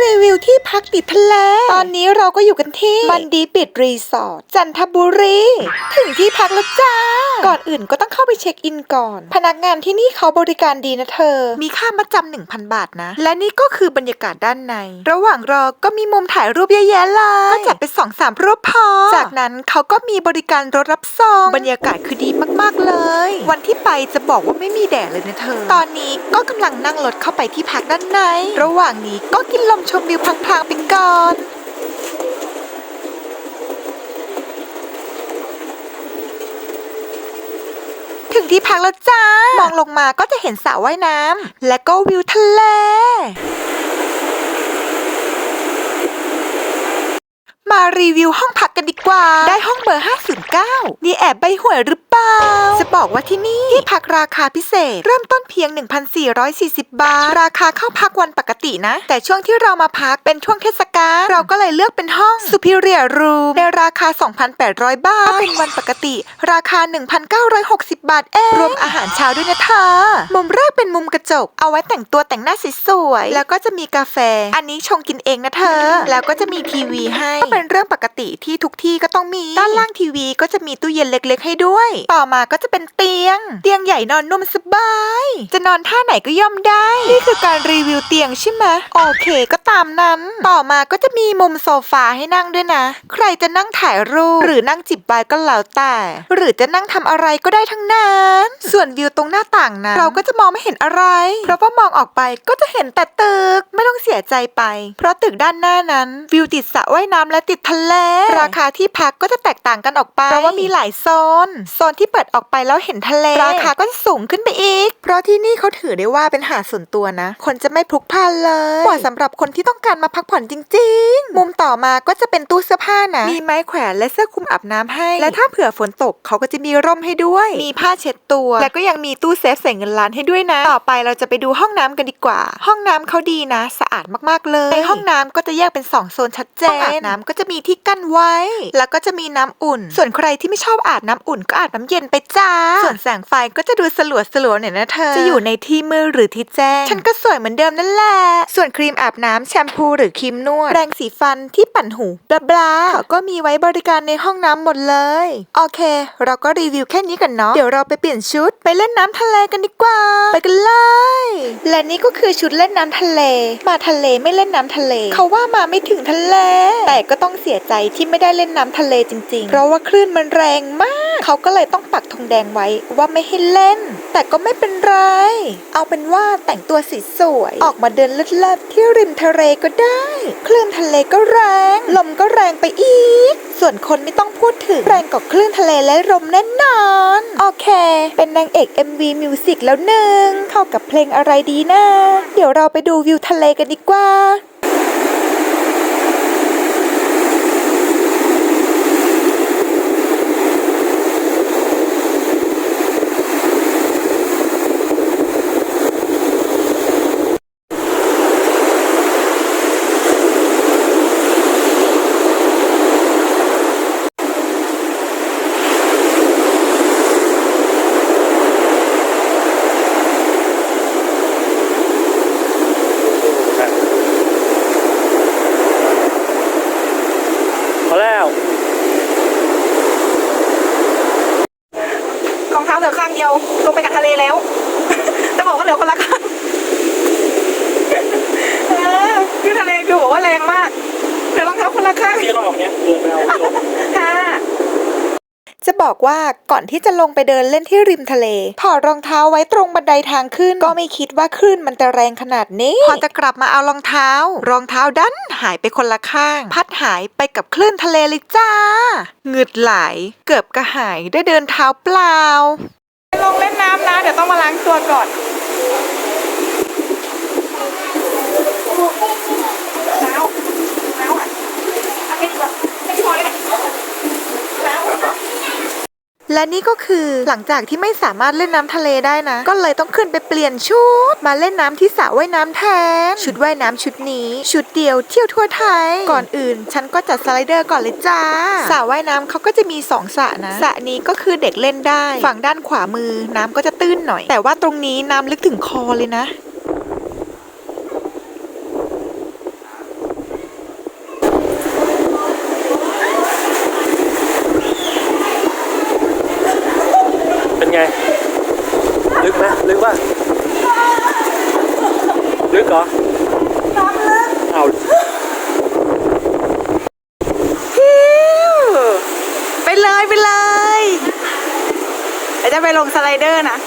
รีวิวที่พักติดทะเล ตอนนี้เราก็อยู่กันที่มันดีปิดรีสอร์ทจันทบุรี ถึงที่พักแล้วจ้า ก่อนอื่นก็ต้องเข้าไปเช็คอินก่อน พนักงานที่นี่เขาบริการดีนะเธอ มีค่ามาจำ1,000บาทนะ และนี่ก็คือบรรยากาศด้านใน ระหว่างรอก็มีมุมถ่ายรูปเยอะแยะเลยก็จัดไปสองสามรูปพอ จากนั้นเขาก็มีบริการรถรับส่งบรรยากาศคือดีมากๆเลย วันที่ไปจะบอกว่าไม่มีแดดเลยนะเธอ ตอนนี้ก็กำลังนั่งรถเข้าไปที่พักด้านใน ระหว่างนี้ก็กินลมชมวิวพลางๆไปก่อนถึงที่พักแล้วจ้า มองลงมาก็จะเห็นสระว่ายน้ำ และก็วิวทะเล มารีวิวห้องพักกันดีกว่า ได้ห้องเบอร์ 509 นี่แอบใบหวยหรือเปล่า จะบอกว่าที่นี่ที่พักราคาพิเศษ เริ่มต้นเพียง 1,440 บาท ราคาเข้าพักวันปกตินะ แต่ช่วงที่เรามาพักเป็นช่วงเทศกาลเราก็เลยเลือกเป็นห้อง Superior Room ในราคา 2,800 บาทถ้าเป็นวันปกติ ราคา 1,960 บาทเองรวมอาหารเช้าด้วยนะเธอมุมแรกเป็นมุมกระจก เอาไว้แต่งตัวแต่งหน้าสวยๆแล้วก็จะมีกาแฟ อันนี้ชงกินเองนะเธอ แล้วก็จะมีทีวีให้ก็เป็นเรื่องปกติที่ทุกที่ก็ต้องมี ด้านล่างทีวีก็จะมีตู้เย็นเล็ก ๆ ให้ด้วย ต่อมาก็จะเป็นเตียง เตียงใหญ่นอนนุ่มสบาย จะนอนท่าไหนก็ย่อมได้ นี่คือการรีวิวเตียงใช่ไหมโอเคก็ตามนั้น ต่อมาก็จะมีมุมโซฟาให้นั่งด้วยนะ ใครจะนั่งถ่ายรูปหรือนั่งจิบไวน์ก็แล้วแต่ หรือจะนั่งทำอะไรก็ได้ทั้งนั้น ส่วนวิวตรงหน้าต่างนะเราก็จะมองไม่เห็นอะไร เพราะว่ามองออกไปก็จะเห็นแต่ตึกไม่ต้องเสียใจไป เพราะตึกด้านหน้านั้น วิวติดสระว่ายน้ำและติดทะเลราคาที่พักก็จะแตกต่างกันออกไปเพราะว่ามีหลายโซนโซนที่เปิดออกไปแล้วเห็นทะเลราคาก็จะสูงขึ้นไปอีก เพราะที่นี่เขาถือได้ว่าเป็นหาดส่วนตัวนะ คนจะไม่พลุกพล่านเลยเหมาะสำหรับคนที่ต้องการมาพักผ่อนจริง ๆ มุมต่อมาก็จะเป็นตู้เสื้อผ้านะมีไม้แขวนและเสื้อคลุมอาบน้ำให้ และถ้าเผื่อฝนตกเขาก็จะมีร่มให้ด้วย มีผ้าเช็ดตัว และก็ยังมีตู้เซฟใส่เงินล้านให้ด้วยนะ ต่อไปเราจะไปดูห้องน้ำกันดีกว่า ห้องน้ำเขาดีนะ สะอาดมากๆเลย ในห้องน้ำก็จะแยกเป็นสองโซนชัดเจนห้องอาบน้ำก็จะมีที่กั้นไว้แล้วก็จะมีน้ำอุ่น ส่วนใครที่ไม่ชอบอาบน้ำอุ่นก็อาบน้ำเย็นไปจ้า ส่วนแสงไฟก็จะดูสลัวสลัวๆหน่อยนะเธอ จะอยู่ในที่มืดหรือที่แจ้ง ฉันก็สวยเหมือนเดิมนั่นแหละ ส่วนครีมอาบน้ำแชมพูหรือครีมนวด แปรงสีฟันที่ปั่นหูบลาบลาเขาก็มีไว้บริการในห้องน้ำหมดเลย โอเค เราก็รีวิวแค่นี้กันเนาะ เดี๋ยวเราไปเปลี่ยนชุดไปเล่นน้ำทะเลกันดีกว่า ไปกันเลย และนี่ก็คือชุดเล่นน้ำทะเล มาทะเลไม่เล่นน้ำทะเล เขาว่ามาไม่ถึงทะเล แต่ก็ต้องเสียใจที่ไม่ได้เล่นน้ำทะเลจริง ๆ เพราะว่าคลื่นมันแรงมาก เขาก็เลยต้องปักธงแดงไว้ว่าไม่ให้เล่น แต่ก็ไม่เป็นไร เอาเป็นว่าแต่งตัวสีสวย ออกมาเดินเลิศๆที่ริมทะเลก็ได้ คลื่นทะเลก็แรง ลมก็แรงไปอีก ส่วนคนไม่ต้องพูดถึงแรงกว่าคลื่นทะเลและลมแน่นอน โอเค เป็นนางเอก MV มิวสิกแล้วหนึ่ง เข้ากับเพลงอะไรดีนะ เดี๋ยวเราไปดูวิวทะเลกันดีกว่า พอแล้ว รองเท้าเหลือข้างเดียว ลงไปกับทะเลแล้ว จะบอกว่าเหลือคนละข้างเออคือทะเลคือบอกว่าแรงมากเหลือรองเท้าคนละข้าง พี่ต้ออกเนี้ยเดินไปเอาลงค่ะ จะบอกว่าก่อนที่จะลงไปเดินเล่นที่ริมทะเล ถอดรองเท้าไว้ตรงบันไดทางขึ้น ก็ไม่คิดว่าคลื่นมันจะแรงขนาดนี้ พอจะกลับมาเอารองเท้า รองเท้าดันหายไปคนละข้าง พัดหายไปกับคลื่นทะเลเลยจ้าเหงืดไหลเกือบกระหายได้เดินเท้าเปล่า ลงเล่นน้ำนะ เดี๋ยวต้องมาล้างตัวก่อนหน และนี่ก็คือหลังจากที่ไม่สามารถเล่นน้ำทะเลได้นะ ก็เลยต้องขึ้นไปเปลี่ยนชุด มาเล่นน้ำที่สระว่ายน้ำแทน ชุดว่ายน้ำชุดนี้ ชุดเดียวเที่ยวทั่วไทย ก่อนอื่น ฉันก็จัดสไลเดอร์ก่อนเลยจ้าสระว่ายน้ำเขาก็จะมีสองสระนะสระนี้ก็คือเด็กเล่นได้ ฝั่งด้านขวามือน้ำก็จะตื้นหน่อย แต่ว่าตรงนี้น้ำลึกถึงคอเลยนะ ลึกป่ะลึกเหรอน้ำลึกเอาฮิวไปเลยไปเลยเดี๋จะไปลงสไลเดอร์นะ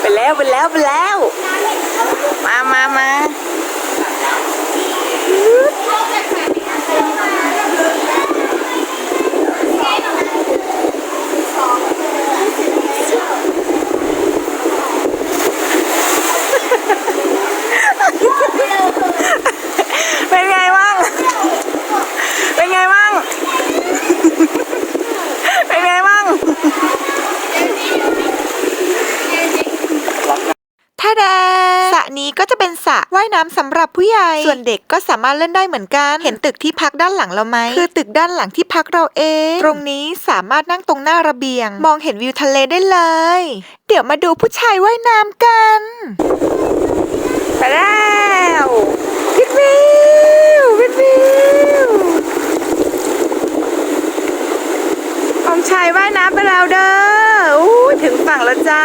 ไปแล้วไปแล้วไปแล้ว เป็นไงบ้าง เป็นไงบ้าง เป็นไงบ้างถ้าแดสระนี้ก็จะเป็นสระว่ายน้ำสำหรับผู้ใหญ่ ส่วนเด็กก็สามารถเล่นได้เหมือนกัน เห็นตึกที่พักด้านหลังเราไหม คือตึกด้านหลังที่พักเราเอง ตรงนี้สามารถนั่งตรงหน้าระเบียง มองเห็นวิวทะเลได้เลย เดี๋ยวมาดูผู้ชายว่ายน้ำกัน ไปแล้วพิทวิวพิทวิวองชายว่ายน้ำไป แล้วเด้ออู้ถึงฝั่งแล้วจ้า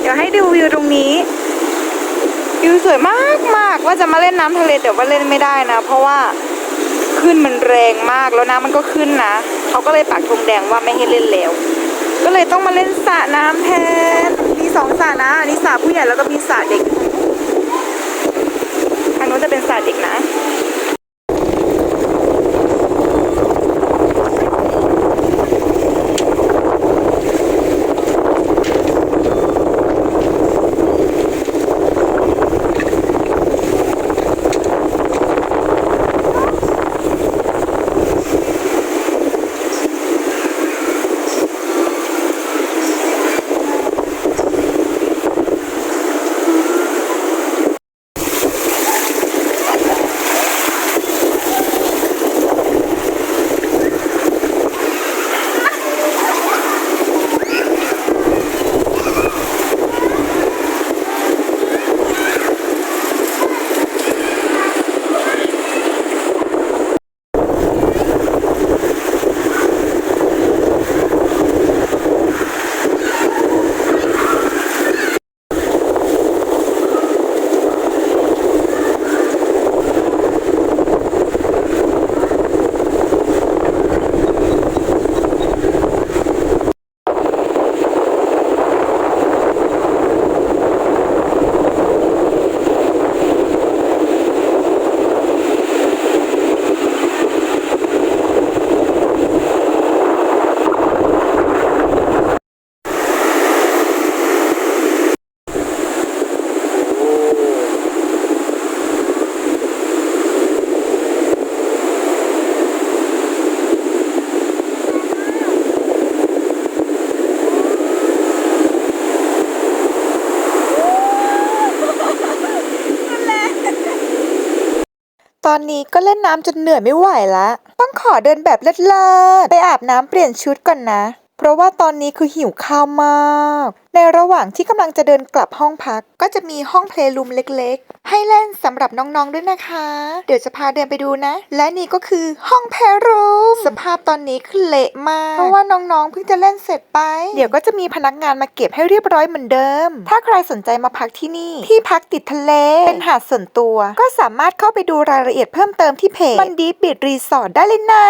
เดี๋ยวให้ดูวิวตรงนี้วิวสวยมากมากว่าจะมาเล่นน้ำทะเลแต่ว่าเล่นไม่ได้นะ เพราะว่าขึ้นมันแรงมากแล้วน้ำมันก็ขึ้นนะเขาก็เลยปักธงแดงว่าไม่ให้เล่นแล้วก็เลยต้องมาเล่นสระน้ำแทนมีสองสระนะอันนี้สระผู้ใหญ่แล้วก็มีสระเด็กทางนู้นจะเป็นสระเด็กนะ อนนี้ก็เล่นน้ำจนเหนื่อยไม่ไหวละ ต้องขอเดินแบบเลิศๆไปอาบน้ำเปลี่ยนชุดก่อนนะ เพราะว่าตอนนี้คือหิวข้าวมาก ในระหว่างที่กำลังจะเดินกลับห้องพัก ก็จะมีห้องเพลย์รูมเล็กๆ ให้เล่นสำหรับน้องๆด้วยนะคะ เดี๋ยวจะพาเดินไปดูนะ และนี่ก็คือห้องเพลย์รูมสภาพตอนนี้คือเละมาก เพราะว่าน้องๆเพิ่งจะเล่นเสร็จไป เดี๋ยวก็จะมีพนักงานมาเก็บให้เรียบร้อยเหมือนเดิม ถ้าใครสนใจมาพักที่นี่ ที่พักติดทะเล เป็นหาดส่วนตัว ก็สามารถเข้าไปดูรายละเอียดเพิ่มเติมที่เพจมันดีบีดรีสอร์ทได้เลยนะ